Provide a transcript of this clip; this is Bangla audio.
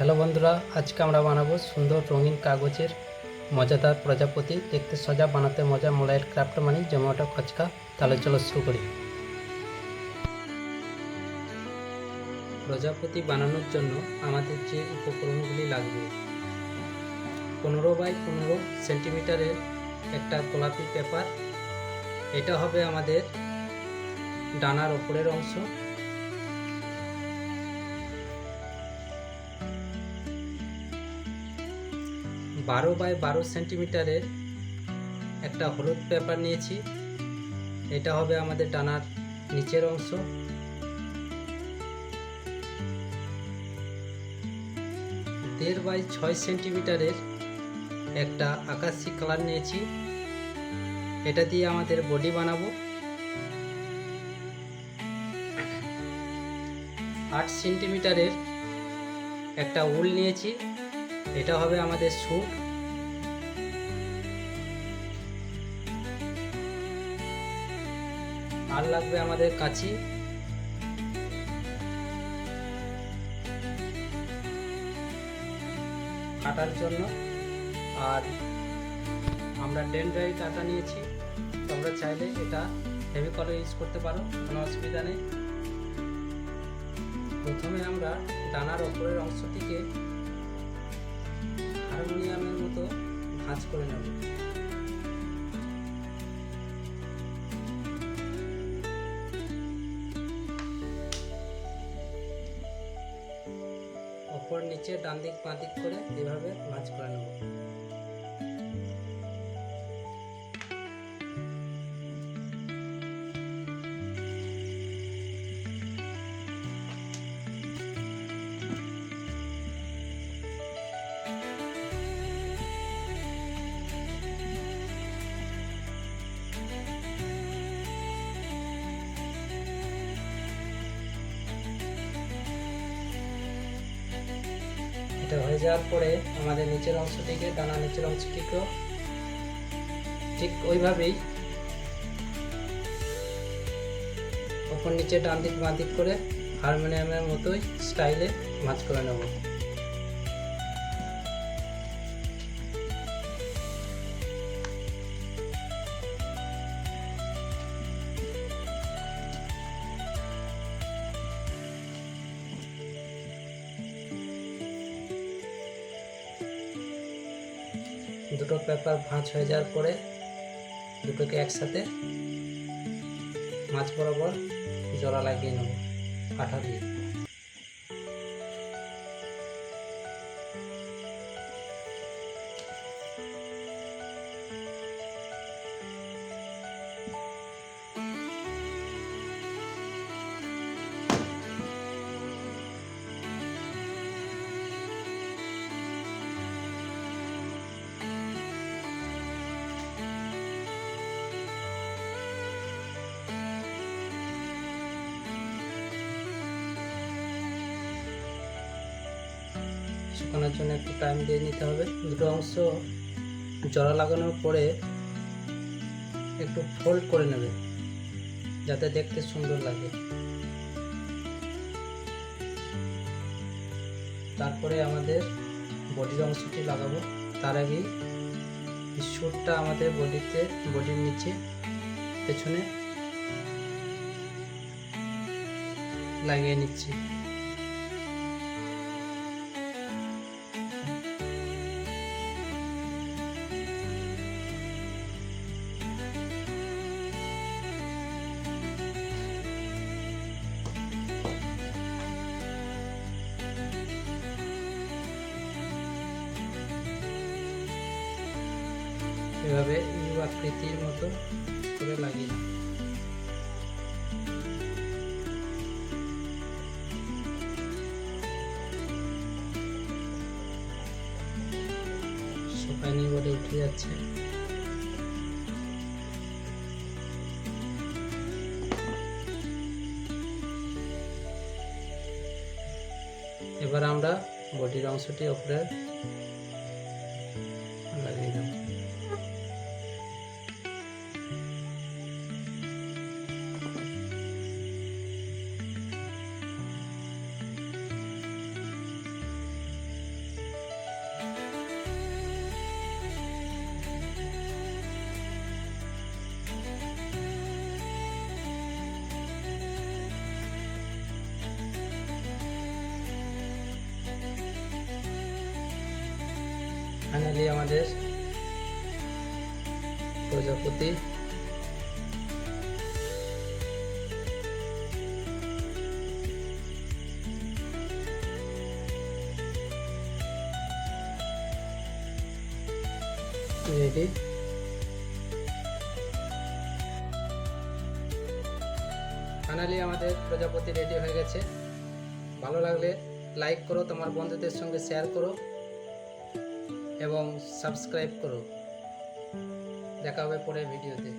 হ্যালো বন্ধুরা, আজকে আমরা বানাবো সুন্দর রঙিন কাগজের মজাদার প্রজাপতি। দেখতে সজা, বানাতে মজা মোলাইল ক্রাফট মানি জমাটো খচকা। তাহলে চলো শুরু করি। প্রজাপতি বানানোর জন্য আমাদের যে উপকরণগুলি লাগবে, পনেরো বাই পনেরো সেন্টিমিটারের একটা গোলাপি পেপার। এটা হবে আমাদের ডানার ওপরের অংশ। বারো বাই বারো সেন্টিমিটারের একটা হলুদ পেপার নিয়েছি। এটা হবে আমাদের ডানার নিচের অংশ। দেড় বাই ছয় সেন্টিমিটারের একটা আকাশি কালার নিয়েছি। এটা দিয়ে আমাদের বডি বানাবো। আট সেন্টিমিটারের একটা উল নিয়েছি। এটা হবে আমাদের স্যুট আর লাগবে আমাদের কাঁচি। কাটার জন্য। আর আমরা ডেন্ড্রাইট আটা নিয়েছি। তোমরা চাইলে এটা হেভি কলর ইউজ করতে পারো, কোনো অসুবিধা নেই। প্রথমে আমরা ডানার ওপরের অংশটিকে হারমোনিয়ামের মতো ভাঁজ করে নেব। ওপর নিচে ডান দিক বাঁ দিক করে এভাবে ভাঁজ করে নেব। এটা হয়ে যাওয়ার পরে আমাদের নিচের অংশটিকে ডানা নিচের অংশটিকেও ঠিক ওইভাবেই ওপর নিচে ডান দিক বাঁ দিক করে হারমোনিয়ামের মতোই স্টাইলে মাছ করে নেব। দুটো পেপার ভাঁজ হয়ে যাওয়ার পরে দুটোকে একসাথে মাছ বরাবর জোড়া লাগিয়ে নেব আঠা দিয়ে। শুকানোর জন্য একটু টাইম দিয়ে নিতে হবে। দুটো অংশ জড়া লাগানোর পরে একটু ফোল্ড করে নেবে, যাতে দেখতে সুন্দর লাগে। তারপরে আমাদের বডির অংশটি লাগাবো। তার আগেই শ্যুটটা আমাদের বডিতে বডির নিচে, পেছনে লাগিয়ে নিচ্ছি। এভাবে ইউ আকৃতির মতো করে লাগিয়ে নাও। শুকায়নি বলে উঠে যাচ্ছে এবার আমরা বডির অংশটি ওপরে ফাইনালি আমাদের প্রজাপতি। রেডি ফাইনালি আমাদের প্রজাপতি রেডি হয়ে গেছে। ভালো লাগলে লাইক করো, তোমার বন্ধুদের সঙ্গে শেয়ার করো। এবং সাবস্ক্রাইব করো। দেখা হবে পরের ভিডিওতে।